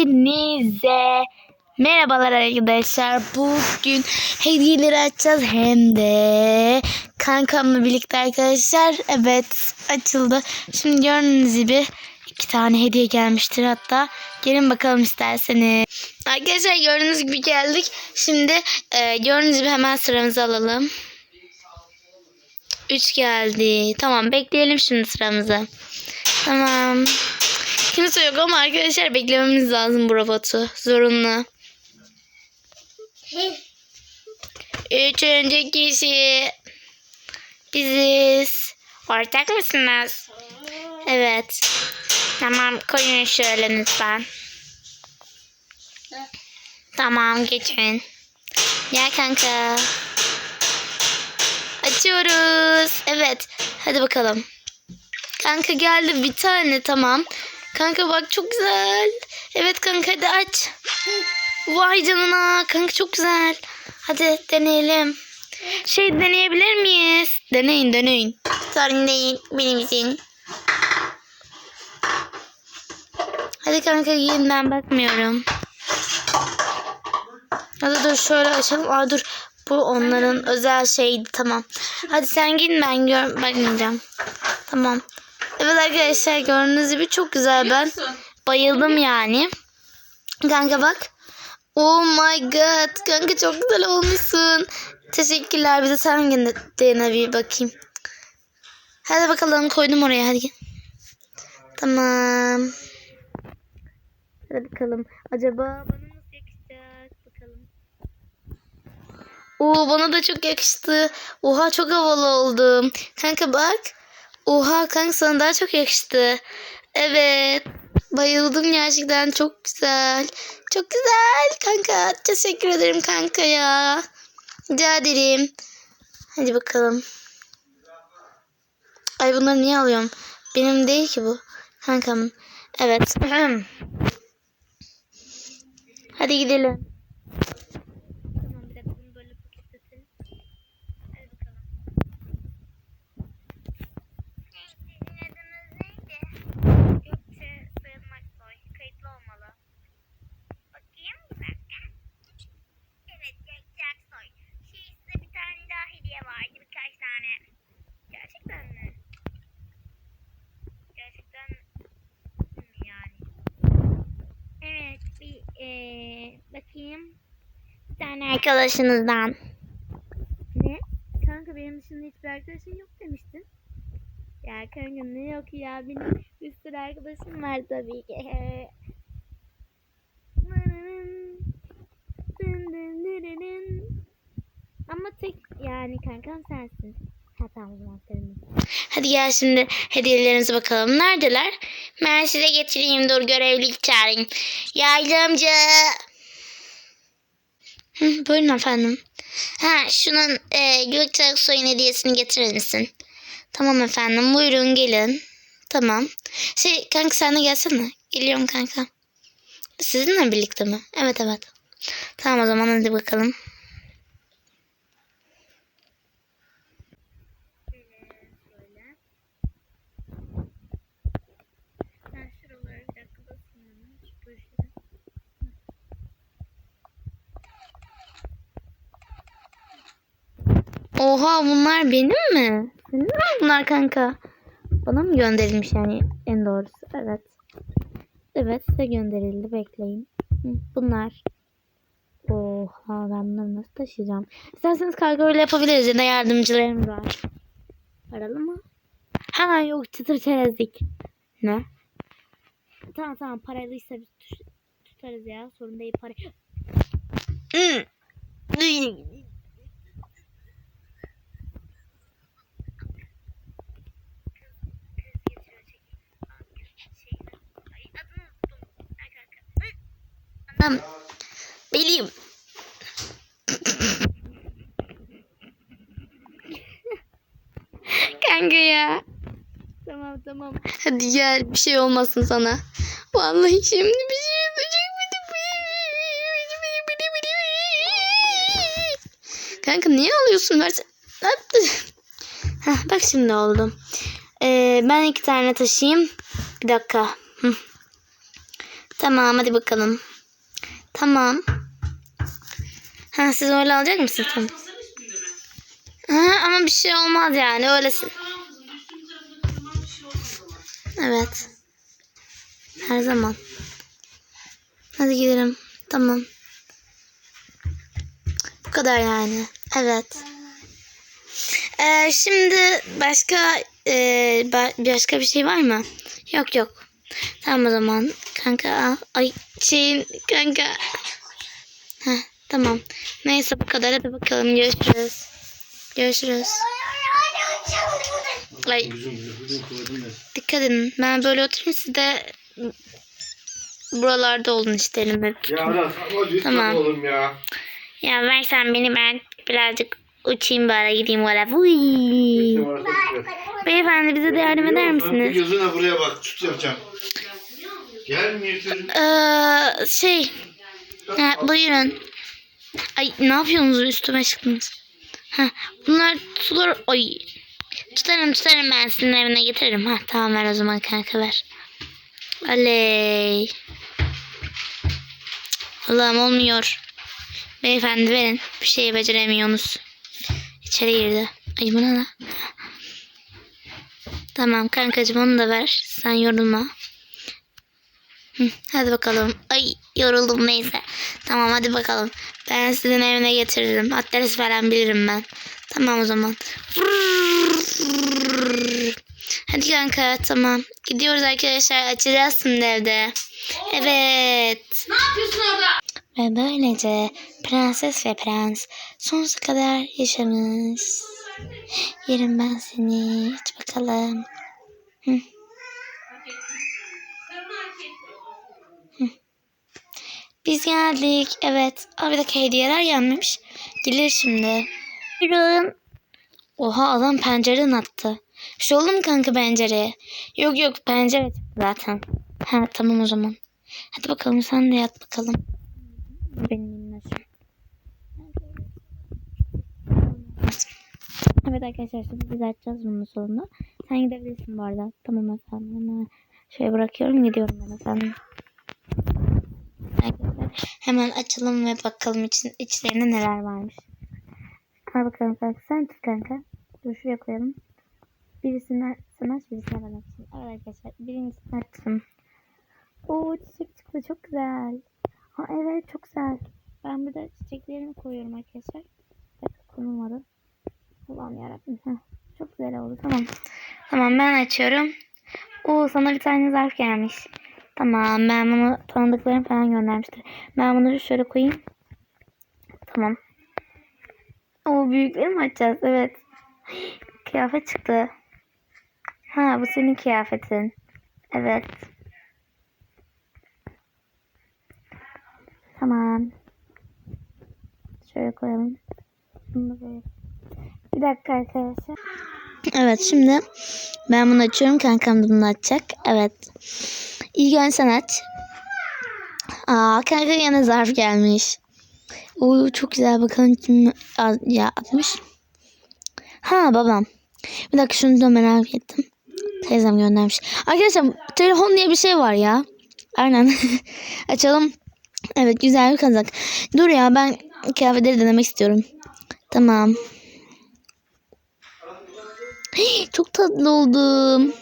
Hepinize merhabalar arkadaşlar. Bugün hediyeleri açacağız hem de kankamla birlikte arkadaşlar. Evet açıldı. Şimdi gördüğünüz gibi iki tane hediye gelmiştir hatta. Gelin bakalım isterseniz. Arkadaşlar gördüğünüz gibi geldik. Şimdi e, gördüğünüz gibi hemen sıramızı alalım. 3 geldi. Tamam bekleyelim şimdi sıramızı. Tamam. Kimse yok ama arkadaşlar beklememiz lazım bu robotu. Zorunlu. Üçüncü kişi biziz. Ortak mısınız? Evet. Tamam koyun şöyle lütfen. Tamam geçin. Gel kanka. Açıyoruz. Evet. Hadi bakalım. Kanka geldi bir tane tamam. Kanka bak çok güzel. Evet kanka hadi aç. Vay canına kanka çok güzel. Hadi deneyelim. Şey deneyebilir miyiz? Deneyin deneyin. Sorun değil benim için. Hadi kanka giyin ben bakmıyorum. Hadi dur şöyle açalım. Aa dur. Bu onların özel şeydi tamam. Hadi sen giyin ben gör bakmayacağım. Tamam. Evet arkadaşlar gördüğünüz gibi çok güzel ben. Bayıldım yani. Kanka bak. Oh my god. Kanka çok güzel olmuşsun. Teşekkürler. Bize sen dene bir bakayım. Hadi bakalım koydum oraya hadi. gel. Tamam. Hadi bakalım. Acaba bana nasıl yakışacak? Bakalım. Oo bana da çok yakıştı. Oha çok havalı oldum. Kanka bak. Oha kanka sana daha çok yakıştı. Evet. Bayıldım gerçekten çok güzel. Çok güzel kanka. Teşekkür ederim kanka ya. Rica ederim. Hadi bakalım. Ay bunları niye alıyorum? Benim değil ki bu. Kankam. Evet. Hadi gidelim. Tamam bir dakika bunu böyle paketletelim. Hadi bakalım. Sizin adınız neydi? Gökçe Sayın Aksoy. Kayıtlı olmalı. Bakayım bir dakika. Evet Gökçe Aksoy. Şey size bir tane daha hediye vardı. Birkaç tane. Gerçekten mi? Gerçekten mi yani? Evet bir eee bakayım. Bir tane arkadaşınızdan. Ne? Kanka benim dışında hiçbir arkadaşın yok demiştin. Ya kanka ne yok ya benim bir sürü arkadaşım var tabii ki. Ama tek yani kankam sensin. Ha tamam o zaman senin. Hadi gel şimdi hediyelerimize bakalım. Neredeler? Ben size getireyim dur görevlilik çağırayım. Yardımcı. Hı, buyurun efendim. Ha şunun e, Gökçe Aksoy'un hediyesini getirir misin? Tamam efendim buyurun gelin. Tamam. Şey kanka sen de gelsene. Geliyorum kanka. Sizinle birlikte mi? Evet evet. Tamam o zaman hadi bakalım. Ben şuralara bir dakika basayım. Şu köşeye. Oha bunlar benim mi? Senin mi bunlar kanka? Bana mı gönderilmiş yani en doğrusu? Evet. Evet size gönderildi. Bekleyin. Bunlar. Oha ben bunları nasıl taşıyacağım? İsterseniz kargo öyle yapabiliriz. Ya da yardımcılarımız var. Paralı mı? Ha yok çıtır çerezlik. Ne? Tamam tamam paralıysa biz tutarız ya. Sorun değil para. Anam. Belim. Kanka ya. Tamam tamam. Hadi gel bir şey olmasın sana. Vallahi şimdi bir şey olacak. Kanka niye alıyorsun? Versen. Ne yaptın? Heh, bak şimdi oldu. Ee, ben iki tane taşıyayım. Bir dakika. Hı. Tamam hadi bakalım. Tamam. Ha siz öyle alacak mısınız? Tamam. Ha, ama bir şey olmaz yani öylesin. Evet. Her zaman. Hadi gidelim. Tamam. Bu kadar yani. Evet. Ee, şimdi başka e, ba- başka bir şey var mı? Yok yok. Tamam o zaman. Kanka al. Ay şeyin kanka. Heh, tamam. Neyse bu kadar. Hadi bakalım görüşürüz. Görüşürüz. Ay dikkat edin. Ben böyle oturayım siz de buralarda olun işte elime. Ya Tamam. oğlum ya. Ya versen beni ben birazcık uçayım böyle gideyim lütfen. Beyefendi bize de yardım eder misiniz? gözüne buraya bak. Tut yapacağım. Gelmiyor çocuğum. Ee, şey. Ha, buyurun. Ay ne yapıyorsunuz üstüme çıktınız? Ha, bunlar sular. Ay. Tutarım tutarım ben sizin evine getiririm. Ha tamam ver o zaman kanka ver. Oley. Allah'ım olmuyor. Beyefendi verin. Bir şey beceremiyorsunuz. İçeri girdi. Ay bu ne lan? Tamam kankacığım onu da ver. Sen yorulma. Hadi bakalım. Ay yoruldum neyse. Tamam hadi bakalım. Ben sizin evine getiririm. Adres falan bilirim ben. Tamam o zaman. Hadi kanka tamam. Gidiyoruz arkadaşlar. Açacağız şimdi evde. Evet. Ne yapıyorsun orada? Ve böylece prenses ve prens sonsuza kadar yaşamış. Yerim ben seni. Aç bakalım. Hı. Biz geldik. Evet. Aa, bir dakika hediyeler gelmemiş. Gelir şimdi. Buyurun. Oha adam pencereden attı. Bir şey oldu mu kanka pencereye? Yok yok pencere zaten. Ha tamam o zaman. Hadi bakalım sen de yat bakalım. Benim minnoşum. Evet arkadaşlar şimdi biz açacağız bunun sonunda. Sen gidebilirsin bu arada. Tamam efendim. Şöyle bırakıyorum gidiyorum ben efendim. Hemen açalım ve bakalım için, içlerinde neler varmış. Al bakalım kanka. Sen tut kanka. Dur şuraya koyalım. Birisini sen aç birisine ben açayım. Evet arkadaşlar birincisini açtım. Oo çiçek çıktı çok güzel. Ha evet çok güzel. Ben burada çiçeklerimi koyuyorum arkadaşlar. Evet konulmadı. Allah'ım yarabbim. Heh, çok güzel oldu tamam. Tamam ben açıyorum. Oo sana bir tane zarf gelmiş. Tamam ben bunu tanıdıklarım falan göndermiştir. Ben bunu şöyle koyayım. Tamam. O büyükleri mi açacağız? Evet. Kıyafet çıktı. Ha bu senin kıyafetin. Evet. Tamam. Şöyle koyalım. Bir dakika arkadaşlar. Evet şimdi ben bunu açıyorum. Kankam da bunu açacak. Evet. İlk önce sen aç. Aa kanka yine zarf gelmiş. Oo çok güzel bakalım kim ya atmış. Ha babam. Bir dakika şunu da merak ettim. Teyzem göndermiş. Arkadaşlar telefon diye bir şey var ya. Aynen. Açalım. Evet güzel bir kazak. Dur ya ben kıyafetleri denemek istiyorum. Tamam. Hey, çok tatlı oldum.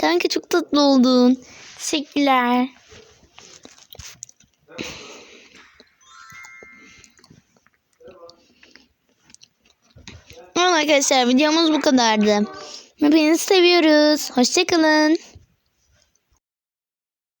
Kanka çok tatlı oldun. Teşekkürler. Evet arkadaşlar videomuz bu kadardı. Hepinizi seviyoruz. Hoşçakalın.